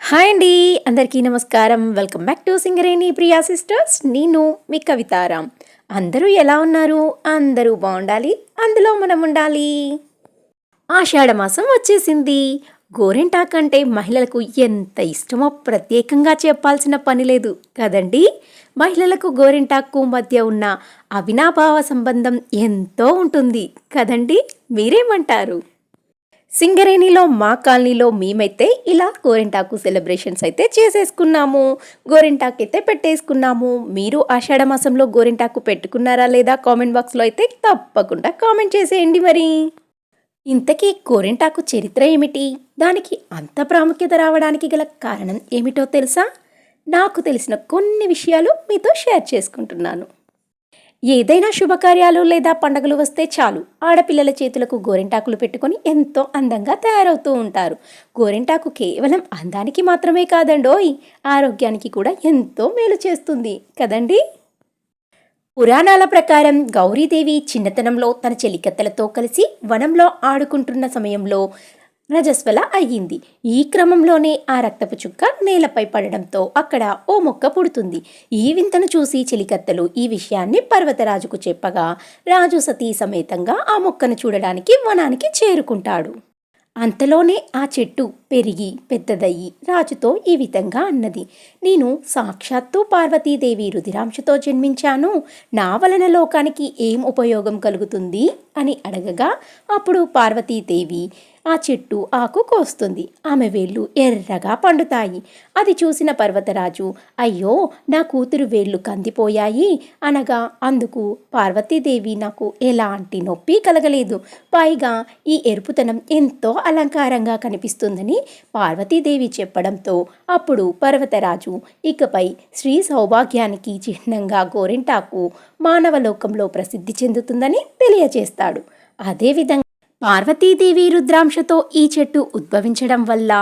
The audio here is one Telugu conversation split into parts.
హాయ్ అండి అందరికీ నమస్కారం. Welcome back to Singareni Priya sisters. నేను మీ కవితారాం. అందరూ ఎలా ఉన్నారు? అందరూ బాగుండాలి? అందులో మనం ఉండాలి. ఆషాఢమాసం వచ్చేసింది. గోరెంటాక్ అంటే మహిళలకు ఎంత ఇష్టమో ప్రత్యేకంగా చెప్పాల్సిన పని లేదు కదండి? మహిళలకు గోరెంటాకు మధ్య ఉన్న అవినాభావ సంబంధం ఎంతో ఉంటుంది కదండి? మీరేమంటారు? సింగరేణిలో మా కాలనీలో మేమైతే ఇలా గోరింటాకు సెలబ్రేషన్స్ అయితే చేసేసుకున్నాము. గోరింటాకు అయితే పెట్టేసుకున్నాము. మీరు ఆషాఢ మాసంలో గోరింటాకు పెట్టుకున్నారా లేదా కామెంట్ బాక్స్లో అయితే తప్పకుండా కామెంట్ చేసేయండి మరి. ఇంతకీ గోరింటాకు చరిత్ర ఏమిటి? దానికి అంత ప్రాముఖ్యత రావడానికి గల కారణం ఏమిటో తెలుసా? నాకు తెలిసిన కొన్ని విషయాలు మీతో షేర్ చేసుకుంటున్నాను. ఏదైనా శుభకార్యాలు లేదా పండగలు వస్తే చాలు. ఆడపిల్లల చేతులకు గోరింటాకులు పెట్టుకొని ఎంతో అందంగా తయారవుతూ ఉంటారు. గోరింటాకు కేవలం అందానికి మాత్రమే కాదండోయ్ ఆరోగ్యానికి కూడా ఎంతో మేలు చేస్తుంది. కదండి? పురాణాల ప్రకారం గౌరీదేవి చిన్నతనంలో తన చెలికత్తలతో కలిసి వనంలో ఆడుకుంటున్న సమయంలో రజస్వల అయ్యింది. ఈ క్రమంలోనే ఆ రక్తపు చుక్క నేలపై పడడంతో అక్కడ ఓ మొక్క పుడుతుంది. ఈ వింతను చూసి చిలికత్తలు ఈ విషయాన్ని పర్వతరాజుకు చెప్పగా రాజు సతీ సమేతంగా ఆ మొక్కను చూడడానికి వనానికి చేరుకుంటాడు. అంతలోనే ఆ చెట్టు పెరిగి పెద్దదయ్యి రాజుతో ఈ విధంగా అన్నది. నేను సాక్షాత్తు పార్వతీదేవి రుధిరాంశతో జన్మించాను. నా వలన లోకానికి ఏం ఉపయోగం కలుగుతుంది? అని అడగగా అప్పుడు పార్వతీదేవి ఆ చెట్టు ఆకు కోస్తుంది. ఆమె వేళ్ళు ఎర్రగా పండుతాయి. అది చూసిన పర్వతరాజు అయ్యో నా కూతురు వేళ్ళు కందిపోయాయి అనగా అందుకు పార్వతీదేవి నాకు ఎలాంటి నొప్పి కలగలేదు. పైగా ఈ ఎరుపుతనం ఎంతో అలంకారంగా కనిపిస్తుందని పార్వతీదేవి చెప్పడంతో అప్పుడు పర్వతరాజు ఇకపై శ్రీ సౌభాగ్యానికి చిహ్నంగా గోరింటాకు మానవలోకంలో ప్రసిద్ధి చెందుతుందని తెలియజేస్తాడు. అదేవిధంగా పార్వతీదేవి రుద్రాంశతో ఈ చెట్టు ఉద్భవించడం వల్ల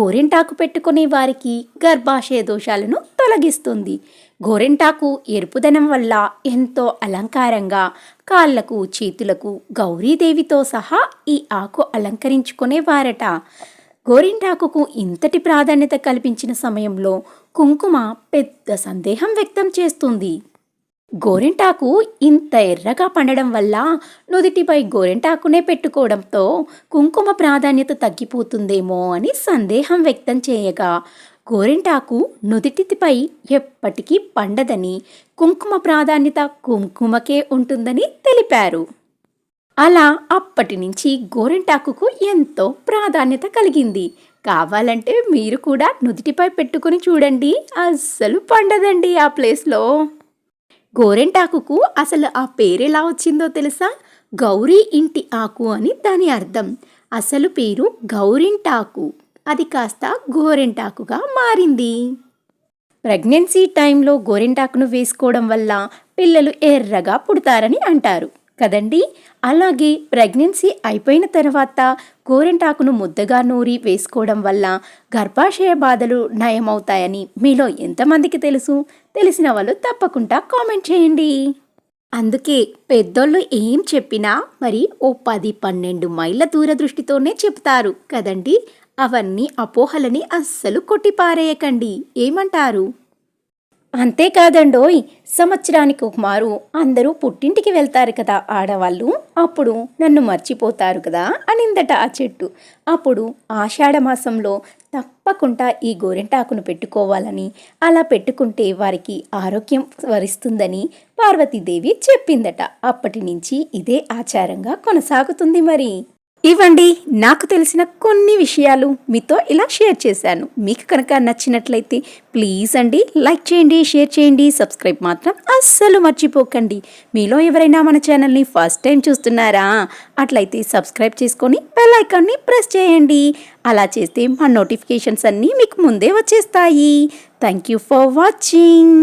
గోరింటాకు పెట్టుకునే వారికి గర్భాశయ దోషాలను తొలగిస్తుంది. గోరింటాకు ఎరుపుదనం వల్ల ఎంతో అలంకారంగా కాళ్ళకు చేతులకు గౌరీదేవితో సహా ఈ ఆకు అలంకరించుకునేవారట గోరింటాకుకు ఇంతటి ప్రాధాన్యత కల్పించిన సమయంలో కుంకుమ పెద్ద సందేహం వ్యక్తం చేస్తుంది. గోరింటాకు ఇంత ఎర్రగా పండడం వల్ల నుదిటిపై గోరింటాకునే పెట్టుకోవడంతో కుంకుమ ప్రాధాన్యత తగ్గిపోతుందేమో అని సందేహం వ్యక్తం చేయగా గోరింటాకు నుదిటిపై ఎప్పటికీ పండదని కుంకుమ ప్రాధాన్యత కుంకుమకే ఉంటుందని తెలిపారు. అలా అప్పటి నుంచి గోరింటాకుకు ఎంతో ప్రాధాన్యత కలిగింది. కావాలంటే మీరు కూడా నుదిటిపై పెట్టుకుని చూడండి. అస్సలు పండదండి ఆ ప్లేస్లో. గోరెంటాకుకు అసలు ఆ పేరెలా వచ్చిందో తెలుసా? గౌరీ ఇంటి ఆకు అని దాని అర్థం. అసలు పేరు గౌరింటాకు. అది కాస్త గోరెంటాకుగా మారింది. ప్రెగ్నెన్సీ టైంలో గోరింటాకును వేసుకోవడం వల్ల పిల్లలు ఎర్రగా పుడతారని అంటారు. కదండి? అలాగే ప్రెగ్నెన్సీ అయిపోయిన తర్వాత గోరింటాకును ముద్దగా నూరి వేసుకోవడం వల్ల గర్భాశయ బాధలు నయమవుతాయని మీలో ఎంతమందికి తెలుసు? తెలిసిన వాళ్ళు తప్పకుండా కామెంట్ చేయండి. అందుకే పెద్దోళ్ళు ఏం చెప్పినా మరి ఓ పది పన్నెండు మైళ్ళ దూరదృష్టితోనే చెప్తారు కదండి? అవన్నీ అపోహలని అస్సలు కొట్టిపారేయకండి. ఏమంటారు? అంతేకాదండోయ్ సంవత్సరానికి ఒకమారు అందరూ పుట్టింటికి వెళ్తారు కదా ఆడవాళ్ళు అప్పుడు నన్ను మర్చిపోతారు కదా అనిందట ఆ చెట్టు. అప్పుడు ఆషాఢ మాసంలో తప్పకుండా ఈ గోరెంటాకును పెట్టుకోవాలని అలా పెట్టుకుంటే వారికి ఆరోగ్యం వరిస్తుందని పార్వతీదేవి చెప్పిందట. అప్పటి నుంచి ఇదే ఆచారంగా కొనసాగుతుంది మరి. ఇవ్వండి నాకు తెలిసిన కొన్ని విషయాలు మీతో ఇలా షేర్ చేశాను. మీకు కనుక నచ్చినట్లయితే ప్లీజ్ అండి లైక్ చేయండి షేర్ చేయండి సబ్స్క్రైబ్ మాత్రం అస్సలు మర్చిపోకండి. మీలో ఎవరైనా మన ఛానల్ని ఫస్ట్ టైం చూస్తున్నారా? అట్లయితే సబ్స్క్రైబ్ చేసుకొని బెల్ ఐకాన్ని ప్రెస్ చేయండి. అలా చేస్తే మా నోటిఫికేషన్స్ అన్నీ మీకు ముందే వచ్చేస్తాయి. Thank you for watching.